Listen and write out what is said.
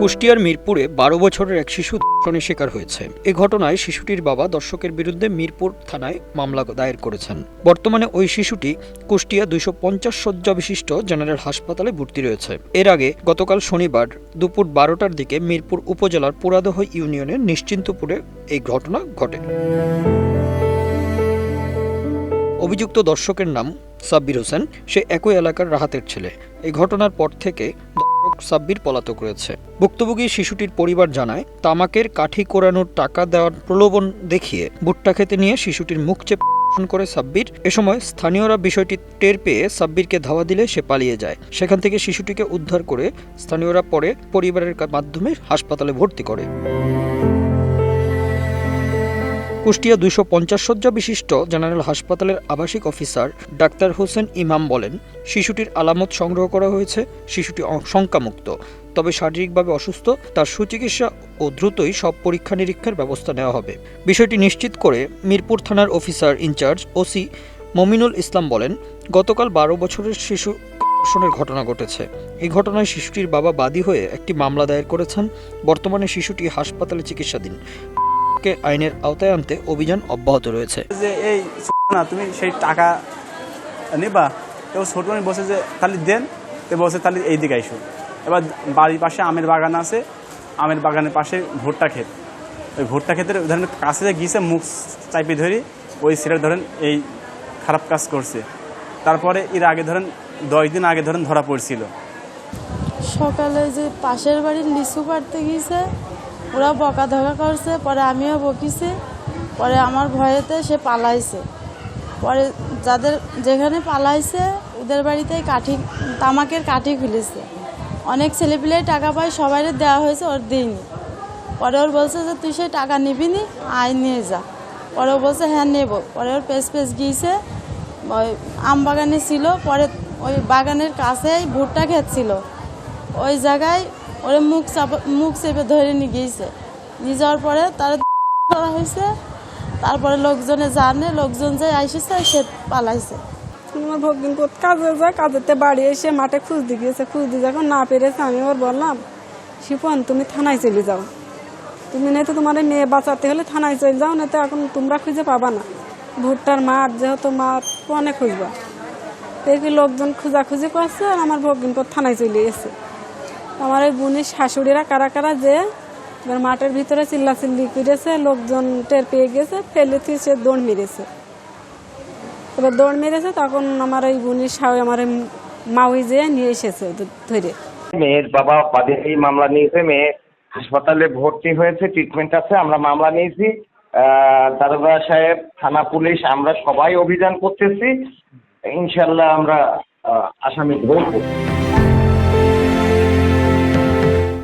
কুষ্টিয়ার মিরপুরে বারো বছরের এক শিশু ধর্ষণের শিকার হয়েছে। এ ঘটনায় শিশুটির বাবা দর্শকের বিরুদ্ধে মিরপুর থানায় মামলা দায়ের করেছেন। বর্তমানে ওই শিশুটি কুষ্টিয়া দুইশো পঞ্চাশ শয্যা বিশিষ্ট জেনারেল হাসপাতালে ভর্তি রয়েছে। এর আগে গতকাল শনিবার দুপুর বারোটার দিকে মিরপুর উপজেলার পুরাদহ ইউনিয়নের নিশ্চিন্তপুরে এই ঘটনা ঘটে। অভিযুক্ত দর্শকের নাম সাব্বির হোসেন। সে একই এলাকার রাহাতের ছেলে। এই ঘটনার পর থেকে সাব্বির পলাতক রয়েছে। ভুক্তভোগী শিশুটির পরিবার জানায়, তামাকের কাঠি কোরানোর টাকা দেওয়ার প্রলোভন দেখিয়ে ভুট্টা খেতে নিয়ে শিশুটির মুখ চেপে করে সাব্বির। এ সময় স্থানীয়রা বিষয়টি টের পেয়ে সাব্বিরকে ধাওয়া দিলে সে পালিয়ে যায়। সেখান থেকে শিশুটিকে উদ্ধার করে স্থানীয়রা পরে পরিবারের মাধ্যমে হাসপাতালে ভর্তি করে। কুষ্টিয়া দুইশো পঞ্চাশ শয্যা বিশিষ্ট জেনারেল হাসপাতালের আবাসিক অফিসার ডাক্তার হোসেন ইমাম বলেন, শিশুটির আলামত সংগ্রহ করা হয়েছে, শিশুটি শঙ্কামুক্ত, তবে শারীরিকভাবে অসুস্থ, তার সুচিকিৎসা ও দ্রুতই সব পরীক্ষা নিরীক্ষার ব্যবস্থা নেওয়া হবে। বিষয়টি নিশ্চিত করে মিরপুর থানার officer in charge OC Mominul Islam বলেন, গতকাল বারো বছরের শিশু ধর্ষণের ঘটনা ঘটেছে। এই ঘটনায় শিশুটির বাবা বাদী হয়ে একটি মামলা দায়ের করেছেন। বর্তমানে শিশুটি হাসপাতালে চিকিৎসাধীন। কে আইনের আওতায় আনতে অভিযান অব্যাহত রয়েছে। যে এই না তুমি সেই টাকা নেবা এবং ছোট বসে যে তাহলে দেন। তো বসে তাহলে এই দিকে আইসো। এবার বাড়ির পাশে আমের বাগান আছে আমের বাগানের পাশে ভুট্টা ক্ষেত। ওই ভুট্টা ক্ষেতের ধরেন কাছে যে গিয়েছে মুখ চাইপে ধরি ওই ছেলে ধরেন এই খারাপ কাজ করছে। তারপরে এর আগে ধরেন দশ দিন আগে ধরেন ধরা পড়ছিল। সকালে যে পাশের বাড়ির লিচু পাড়তে গিয়েছে ওরা বকা ধকা করছে, পরে আমিও বকিছি, পরে আমার ভয়েতে সে পালাইছে। পরে যাদের যেখানে পালাইছে, ওদের বাড়িতে কাঠি, তামাকের কাঠি খুলেছে। অনেক ছেলেপিলে টাকা পায় সবাই দেওয়া হয়েছে, ওর দিইনি। পরে ওর বলছে যে, তুই সেই টাকা নিবি নি, আয় নিয়ে যা। পরে ও বলছে হ্যাঁ নেব। পরে ওর পেস পেস গিয়েছে, ওই আম বাগানে ছিল, পরে ওই বাগানের কাছেই ভুট্টা ক্ষেত ছিল। ওই জায়গায় ওরে মুখ চাপ, মুখ চেপে ধরে নিয়ে গিয়েছে নিয়ে যাওয়ার পরে তার করা হয়েছে। তারপরে লোকজনে জানে, লোকজন যে আইসেছে, সে পালাইছে। আমার ভগ্ন কাজে যায় কাজেতে বাড়ি এসে মাঠে খুঁজতে গিয়েছে। খুঁজতে যখন না পেরেছে, আমি ওর বললাম, শিপন, তুমি থানায় চলে যাও। তুমি তো তোমার মেয়ে বাঁচাতে হলে থানায় চলে যাও না তো এখন তোমরা খুঁজে পাবা না। ভুট্টার মাঠ, যেহেতু মাঠ, অনেক খুঁজবা। দেখি লোকজন খোঁজাখুঁজি করছে আর আমার ভগ্ন কোথ থানায় চলে গেছে। আমার এই বোনের শাশুড়িরা কারা কারা যে মাঠের ভিতরে চিল্লাচিল্লি করেছে, লোকজন টের পেয়ে গেছে, ফেলে সে দৌড় মেরেছে। এবার দৌড় মেরেছে, তখন আমার ওই বোনের সাউ আমার মাউই যেয়ে নিয়ে এসেছে ধরে। মেয়ের বাবা বাদী মামলা নিয়েছে, মেয়ে হাসপাতালে ভর্তি হয়েছে ট্রিটমেন্ট আছে, আমরা মামলা নিয়েছি। দারোগা সাহেব, থানা পুলিশ, আমরা সবাই অভিযান করতেছি। ইনশাল্লাহ আমরা আসামি ধরবো।